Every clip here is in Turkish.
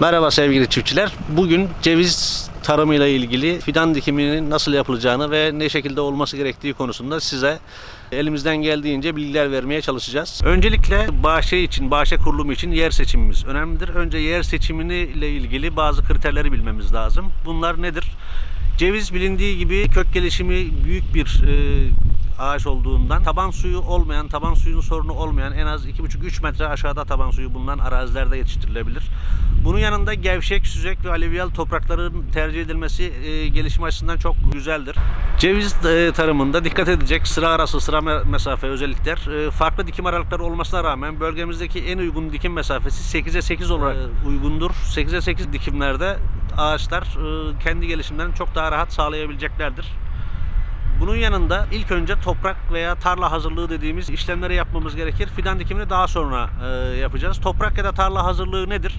Merhaba sevgili çiftçiler. Bugün ceviz tarımıyla ilgili fidan dikiminin nasıl yapılacağını ve ne şekilde olması gerektiği konusunda size elimizden geldiğince bilgiler vermeye çalışacağız. Öncelikle bahçe için, bahçe kurulumu için yer seçimimiz önemlidir. Önce yer seçimini ile ilgili bazı kriterleri bilmemiz lazım. Bunlar nedir? Ceviz bilindiği gibi kök gelişimi büyük bir e, ağaç olduğundan taban suyu olmayan, taban suyun sorunu olmayan en az 2,5-3 metre aşağıda taban suyu bulunan arazilerde yetiştirilebilir. Bunun yanında gevşek, süzek ve alüvyal toprakların tercih edilmesi e, gelişim açısından çok güzeldir. Ceviz e, tarımında dikkat edecek sıra arası, sıra me- mesafe özellikler e, farklı dikim aralıkları olmasına rağmen bölgemizdeki en uygun dikim mesafesi 8'e 8 olarak e, uygundur. 8'e 8 dikimlerde ağaçlar e, kendi gelişimlerini çok daha rahat sağlayabileceklerdir. Bunun yanında ilk önce toprak veya tarla hazırlığı dediğimiz işlemleri yapmamız gerekir. Fidan dikimini daha sonra e, yapacağız. Toprak ya da tarla hazırlığı nedir?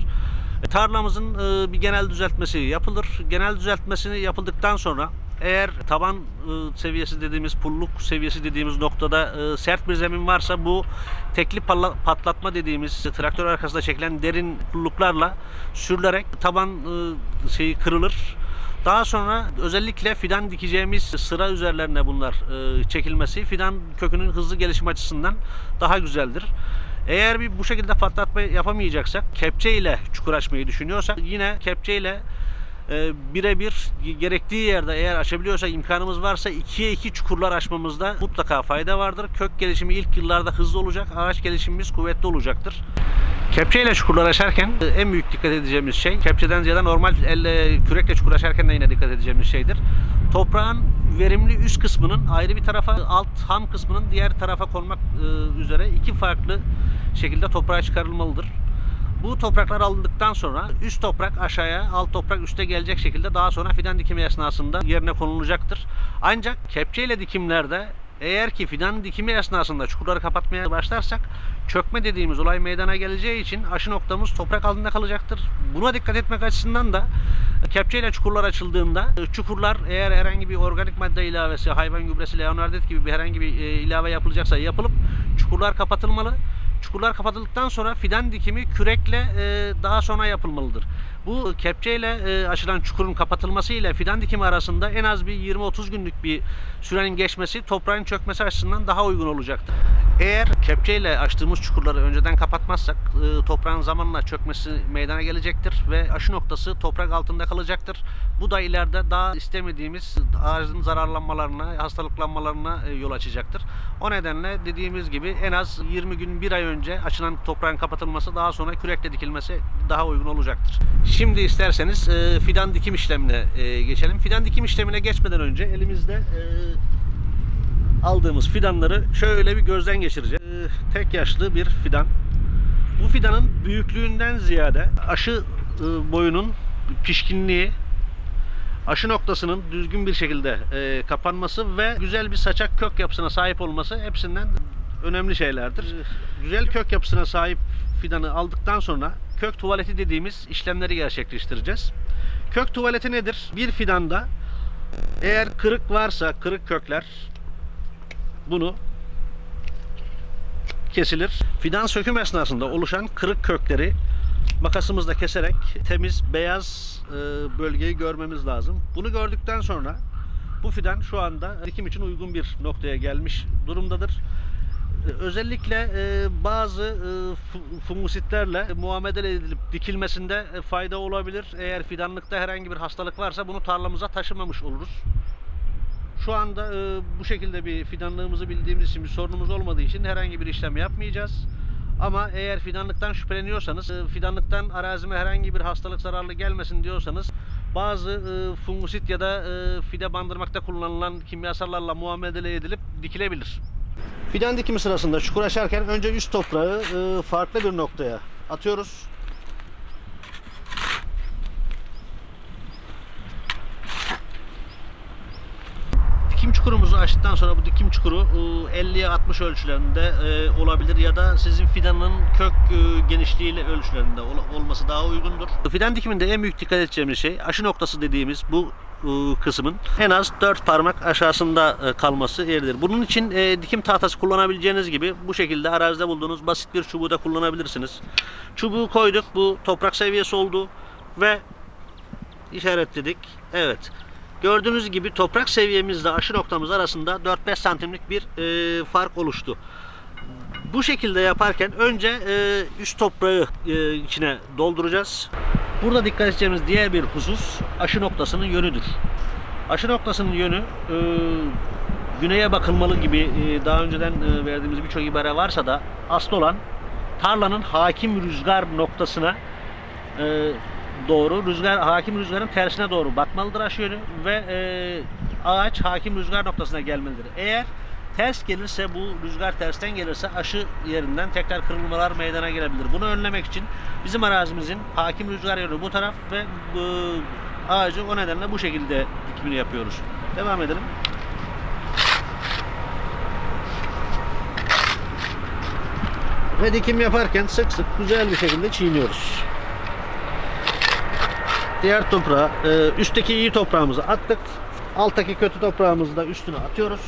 E, tarlamızın e, bir genel düzeltmesi yapılır. Genel düzeltmesini yapıldıktan sonra eğer taban e, seviyesi dediğimiz pulluk seviyesi dediğimiz noktada e, sert bir zemin varsa bu tekli palla- patlatma dediğimiz traktör arkasında çekilen derin pulluklarla sürülerek taban e, şeyi kırılır. Daha sonra özellikle fidan dikeceğimiz sıra üzerlerine bunlar e, çekilmesi fidan kökünün hızlı gelişim açısından daha güzeldir. Eğer bir bu şekilde patlatma yapamayacaksak kepçe ile çukur açmayı düşünüyorsak yine kepçe ile e, birebir gerektiği yerde eğer açabiliyorsak imkanımız varsa ikiye iki çukurlar açmamızda mutlaka fayda vardır. Kök gelişimi ilk yıllarda hızlı olacak, ağaç gelişimimiz kuvvetli olacaktır. Kepçeyle çukurlar açarken e, en büyük dikkat edeceğimiz şey, kepçeden ziyade normal elle kürekle çukur açarken de yine dikkat edeceğimiz şeydir. Toprağın verimli üst kısmının ayrı bir tarafa, alt ham kısmının diğer tarafa konmak e, üzere iki farklı şekilde toprağa çıkarılmalıdır. Bu topraklar alındıktan sonra üst toprak aşağıya, alt toprak üste gelecek şekilde daha sonra fidan dikimi esnasında yerine konulacaktır. Ancak kepçeyle dikimlerde eğer ki fidan dikimi esnasında çukurları kapatmaya başlarsak çökme dediğimiz olay meydana geleceği için aşı noktamız toprak altında kalacaktır. Buna dikkat etmek açısından da kepçeyle çukurlar açıldığında e, çukurlar eğer herhangi bir organik madde ilavesi, hayvan gübresi, leonardet gibi bir herhangi bir e, ilave yapılacaksa yapılıp çukurlar kapatılmalı. Çukurlar kapatıldıktan sonra fidan dikimi kürekle e, daha sonra yapılmalıdır. Bu kepçeyle e, açılan çukurun kapatılması ile fidan dikimi arasında en az bir 20-30 günlük bir sürenin geçmesi toprağın çökmesi açısından daha uygun olacaktır. Eğer kepçeyle açtığımız çukurları önceden kapatmazsak e, toprağın zamanla çökmesi meydana gelecektir ve aşı noktası toprak altında kalacaktır. Bu da ileride daha istemediğimiz ağacın zararlanmalarına, hastalıklanmalarına e, yol açacaktır. O nedenle dediğimiz gibi en az 20 gün bir ay önce açılan toprağın kapatılması daha sonra kürekle dikilmesi daha uygun olacaktır. Şimdi isterseniz e, fidan dikim işlemine geçelim. Fidan dikim işlemine geçmeden önce elimizde aldığımız fidanları şöyle bir gözden geçireceğiz. E, tek yaşlı bir fidan. Bu fidanın büyüklüğünden ziyade aşı e, boyunun pişkinliği, aşı noktasının düzgün bir şekilde e, kapanması ve güzel bir saçak kök yapısına sahip olması hepsinden önemli şeylerdir. E, Güzel kök yapısına sahip fidanı aldıktan sonra kök tuvaleti dediğimiz işlemleri gerçekleştireceğiz. Kök tuvaleti nedir? Bir fidanda eğer kırık varsa kırık kökler bunu kesilir. Fidan söküm esnasında oluşan kırık kökleri makasımızla keserek temiz beyaz e, bölgeyi görmemiz lazım. Bunu gördükten sonra bu fidan şu anda dikim için uygun bir noktaya gelmiş durumdadır. E, Özellikle e, bazı fu- fungusitlerle muamele edilip dikilmesinde fayda olabilir. Eğer fidanlıkta herhangi bir hastalık varsa bunu tarlamıza taşımamış oluruz. Şu anda e, bu şekilde bir fidanlığımızı bildiğimiz için bir sorunumuz olmadığı için herhangi bir işlem yapmayacağız. Ama eğer fidanlıktan şüpheleniyorsanız, e, fidanlıktan arazime herhangi bir hastalık zararlı gelmesin diyorsanız bazı e, fungusit ya da e, fide bandırmakta kullanılan kimyasallarla muamele edilip dikilebilir. Fidan dikimi sırasında çukur açarken önce üst toprağı e, farklı bir noktaya atıyoruz. Dikim çukurumuzu açtıktan sonra bu dikim çukuru e, 50'ye 60 ölçülerinde e, olabilir ya da sizin fidanın kök e, genişliğiyle ölçülerinde ol- olması daha uygundur. Fidan dikiminde en büyük dikkat edeceğimiz şey aşı noktası dediğimiz bu e, kısmın en az 4 parmak aşağısında e, kalması yeridir. Bunun için e, dikim tahtası kullanabileceğiniz gibi bu şekilde arazide bulduğunuz basit bir çubuğu da kullanabilirsiniz. Çubuğu koyduk. Bu toprak seviyesi oldu. ve işaretledik. Evet. Gördüğünüz gibi toprak seviyemizle aşı noktamız arasında 4-5 santimlik bir e, fark oluştu. Bu şekilde yaparken önce e, üst toprağı e, içine dolduracağız. Burada dikkat edeceğimiz diğer bir husus aşı noktasının yönüdür. Aşı noktasının yönü e, güneye bakılmalı gibi e, daha önceden e, verdiğimiz birçok ibare varsa da asıl olan tarlanın hakim rüzgar noktasına e, doğru rüzgar hakim rüzgarın tersine doğru bakmalıdır aşı yönü ve e, ağaç hakim rüzgar noktasına gelmelidir. Eğer ters gelirse bu rüzgar tersten gelirse aşı yerinden tekrar kırılmalar meydana gelebilir. Bunu önlemek için bizim arazimizin hakim rüzgar yönü bu taraf ve bu ağacı o nedenle bu şekilde dikimini yapıyoruz. Devam edelim. Ve dikim yaparken sık sık güzel bir şekilde çiğniyoruz. Diğer toprağa, e, üstteki iyi toprağımızı attık. Alttaki kötü toprağımızı da üstüne atıyoruz.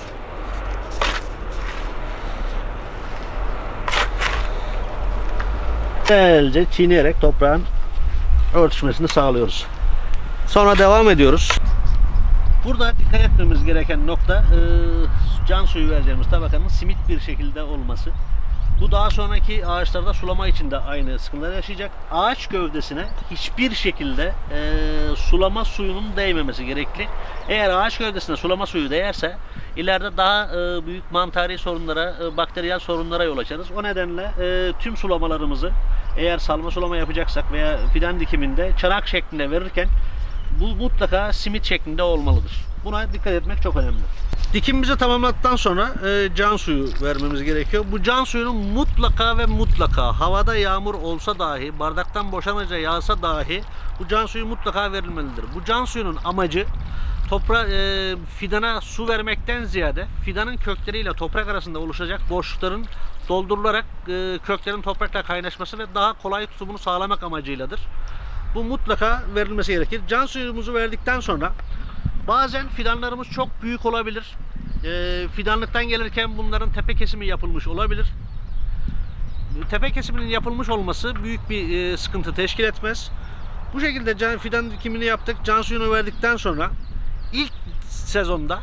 Güzelce çiğneyerek toprağın örtüşmesini sağlıyoruz. Sonra devam ediyoruz. Burada dikkat etmemiz gereken nokta e, can suyu vereceğimiz tabakanın simit bir şekilde olması. Bu daha sonraki ağaçlarda sulama için de aynı sıkıntılar yaşayacak. Ağaç gövdesine hiçbir şekilde e, sulama suyunun değmemesi gerekli. Eğer ağaç gövdesine sulama suyu değerse ileride daha e, büyük mantari sorunlara, e, bakteriyel sorunlara yol açarız. O nedenle e, tüm sulamalarımızı eğer salma sulama yapacaksak veya fidan dikiminde çanak şeklinde verirken bu mutlaka simit şeklinde olmalıdır. Buna dikkat etmek çok önemli. Dikimimizi tamamladıktan sonra e, can suyu vermemiz gerekiyor. Bu can suyunun mutlaka ve mutlaka havada yağmur olsa dahi, bardaktan boşanınca yağsa dahi bu can suyu mutlaka verilmelidir. Bu can suyunun amacı topra e, fidana su vermekten ziyade fidanın kökleriyle toprak arasında oluşacak boşlukların doldurularak e, köklerin toprakla kaynaşması ve daha kolay tutumunu sağlamak amacıyladır. Bu mutlaka verilmesi gerekir. Can suyumuzu verdikten sonra bazen fidanlarımız çok büyük olabilir. E, fidanlıktan gelirken bunların tepe kesimi yapılmış olabilir. Tepe kesiminin yapılmış olması büyük bir e, sıkıntı teşkil etmez. Bu şekilde can fidan dikimini yaptık. Can suyunu verdikten sonra ilk sezonda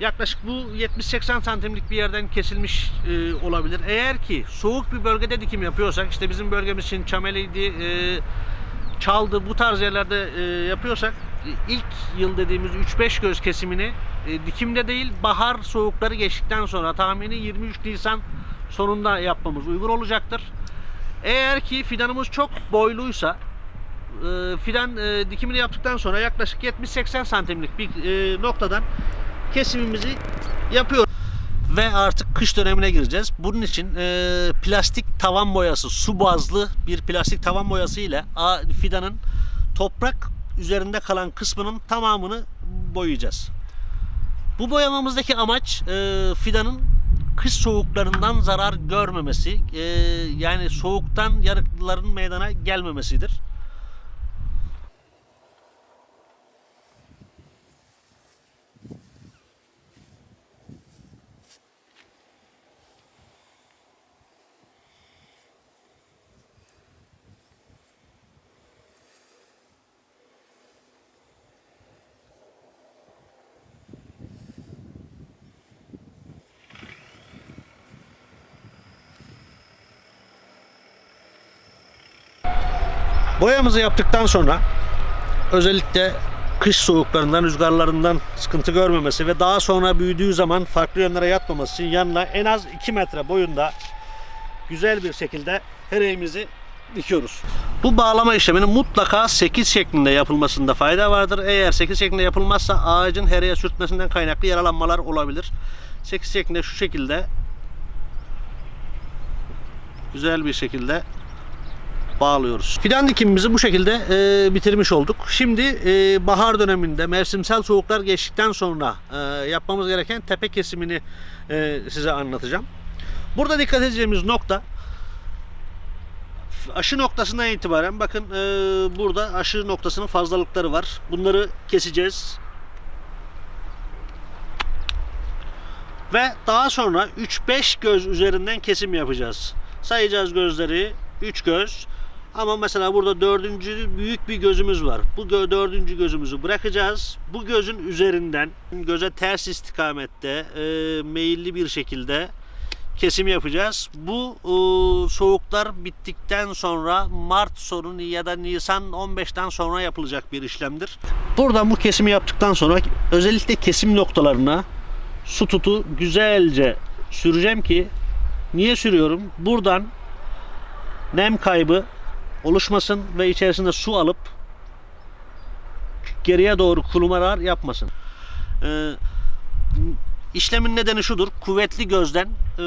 yaklaşık bu 70-80 santimlik bir yerden kesilmiş e, olabilir. Eğer ki soğuk bir bölgede dikim yapıyorsak işte bizim bölgemiz için Çameli'ydi, e, Çaldı bu tarz yerlerde e, yapıyorsak ilk yıl dediğimiz 3-5 göz kesimini e, dikimde değil bahar soğukları geçtikten sonra tahmini 23 Nisan sonunda yapmamız uygun olacaktır. Eğer ki fidanımız çok boyluysa e, fidan e, dikimini yaptıktan sonra yaklaşık 70-80 santimlik bir e, noktadan kesimimizi yapıyoruz. Ve artık kış dönemine gireceğiz. Bunun için e, plastik tavan boyası, su bazlı bir plastik tavan boyası ile fidanın toprak üzerinde kalan kısmının tamamını boyayacağız. Bu boyamamızdaki amaç e, fidanın kış soğuklarından zarar görmemesi, e, yani soğuktan yarıkların meydana gelmemesidir. Boyamızı yaptıktan sonra özellikle kış soğuklarından, rüzgarlarından sıkıntı görmemesi ve daha sonra büyüdüğü zaman farklı yönlere yatmaması için yanına en az 2 metre boyunda güzel bir şekilde hereğimizi dikiyoruz. Bu bağlama işleminin mutlaka 8 şeklinde yapılmasında fayda vardır. Eğer 8 şeklinde yapılmazsa ağacın hereye sürtmesinden kaynaklı yaralanmalar olabilir. 8 şeklinde şu şekilde güzel bir şekilde bağlıyoruz. Fidan dikimimizi bu şekilde e, bitirmiş olduk. Şimdi e, bahar döneminde mevsimsel soğuklar geçtikten sonra e, yapmamız gereken tepe kesimini e, size anlatacağım. Burada dikkat edeceğimiz nokta aşı noktasından itibaren bakın e, burada aşı noktasının fazlalıkları var. Bunları keseceğiz. Ve daha sonra 3-5 göz üzerinden kesim yapacağız. Sayacağız gözleri. 3 göz. Ama mesela burada dördüncü büyük bir gözümüz var. Bu dördüncü gözümüzü bırakacağız. Bu gözün üzerinden göze ters istikamette e, meyilli bir şekilde kesim yapacağız. Bu e, soğuklar bittikten sonra Mart sonu ya da Nisan 15'ten sonra yapılacak bir işlemdir. Buradan bu kesimi yaptıktan sonra özellikle kesim noktalarına su tutu güzelce süreceğim ki niye sürüyorum? Buradan nem kaybı oluşmasın ve içerisinde su alıp geriye doğru kulumalar yapmasın. Ee, işlemin nedeni şudur. Kuvvetli gözden e,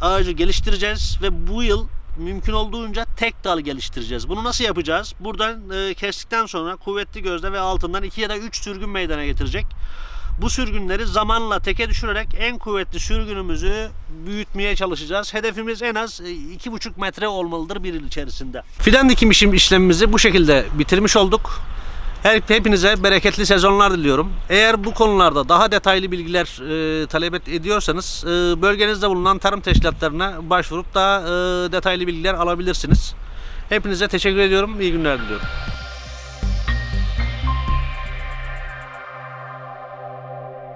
ağacı geliştireceğiz ve bu yıl mümkün olduğunca tek dal geliştireceğiz. Bunu nasıl yapacağız? Buradan e, kestikten sonra kuvvetli gözde ve altından 2 ya da 3 sürgün meydana getirecek. Bu sürgünleri zamanla teke düşürerek en kuvvetli sürgünümüzü büyütmeye çalışacağız. Hedefimiz en az e, 2,5 metre olmalıdır bir yıl içerisinde. Fidan dikim işlemimizi bu şekilde bitirmiş olduk. Her, hepinize bereketli sezonlar diliyorum. Eğer bu konularda daha detaylı bilgiler e, talep ediyorsanız e, bölgenizde bulunan tarım teşkilatlarına başvurup daha e, detaylı bilgiler alabilirsiniz. Hepinize teşekkür ediyorum. İyi günler diliyorum.